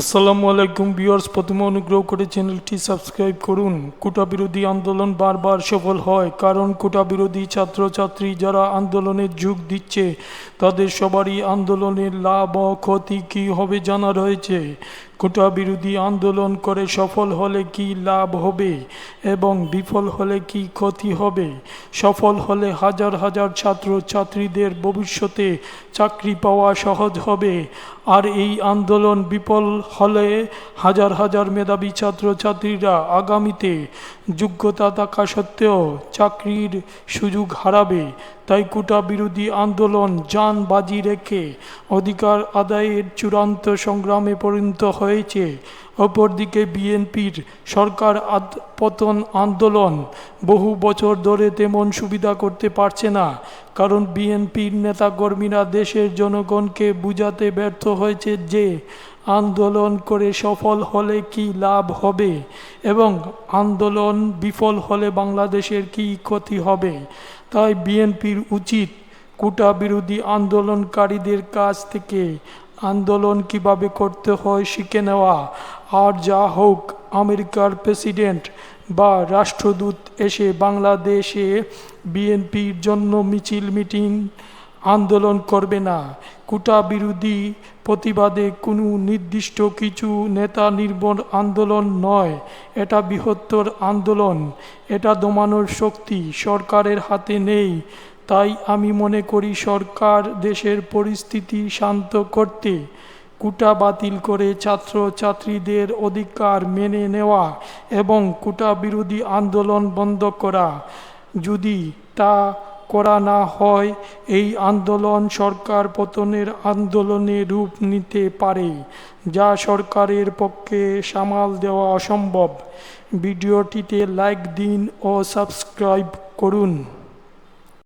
আসসালামু আলাইকুম ভিউয়ার্স, প্রথমে অনুগ্রহ করে চ্যানেলটি সাবস্ক্রাইব করুন। কোটা বিরোধী আন্দোলন বারবার সফল হয়, কারণ কোটা বিরোধী ছাত্রছাত্রী যারা আন্দোলনে যোগ দিচ্ছে, তাদের সবারই আন্দোলনের লাভ ও ক্ষতি কী হবে জানা রয়েছে। কোটা বিরোধী আন্দোলন করে সফল হলে কি লাভ হবে এবং বিফল হলে কি ক্ষতি হবে? সফল হলে হাজার হাজার ছাত্র ছাত্রীদের ভবিষ্যতে চাকরি পাওয়া সহজ হবে। আর এই আন্দোলন বিফল হলে হাজার হাজার মেধাবী ছাত্র ছাত্রীরা আগামীতে যোগ্যতা থাকা সত্ত্বেও চাকরির সুযোগ হারাবে। তাই কোটা বিরোধী আন্দোলন যান বাজি রেখে অধিকার আদায়ের চূড়ান্ত সংগ্রামে পরিণত হয়েছে। অপরদিকে বিএনপির সরকার পতন আন্দোলন বহু বছর ধরে তেমন সুবিধা করতে পারছে না, কারণ বিএনপির নেতাকর্মীরা দেশের জনগণকে বুঝাতে ব্যর্থ হয়েছে যে আন্দোলন করে সফল হলে কি লাভ হবে? এবং আন্দোলন বিফল হলে বাংলাদেশের কি ক্ষতি হবে? তাই বিএনপির উচিত কোটা বিরোধী আন্দোলনকারীদের কাছ থেকে আন্দোলন কীভাবে করতে হয় শিখে নেওয়া। আর যা হোক, আমেরিকার প্রেসিডেন্ট বা রাষ্ট্রদূত এসে বাংলাদেশে বিএনপির জন্য মিছিল, মিটিং আন্দোলন করবে না। কোটা বিরোধী প্রতিবাদে কোনো নির্দিষ্ট কিছু নেতা নির্ভর আন্দোলন নয়। এটা বৃহত্তর আন্দোলন। এটা দমানোর শক্তি সরকারের হাতে নেই। তাই আমি মনে করি সরকার দেশের পরিস্থিতি শান্ত করতে, কোটা বাতিল করে ছাত্র ছাত্রীদের অধিকার মেনে নেওয়া এবং কোটা বিরোধী আন্দোলন বন্ধ করা। যদি তা করা না হয়, এই আন্দোলন সরকার পতনের আন্দোলনে রূপ নিতে পারে, যা সরকারের পক্ষে সামাল দেওয়া অসম্ভব। ভিডিওটিতে লাইক দিন ও সাবস্ক্রাইব করুন।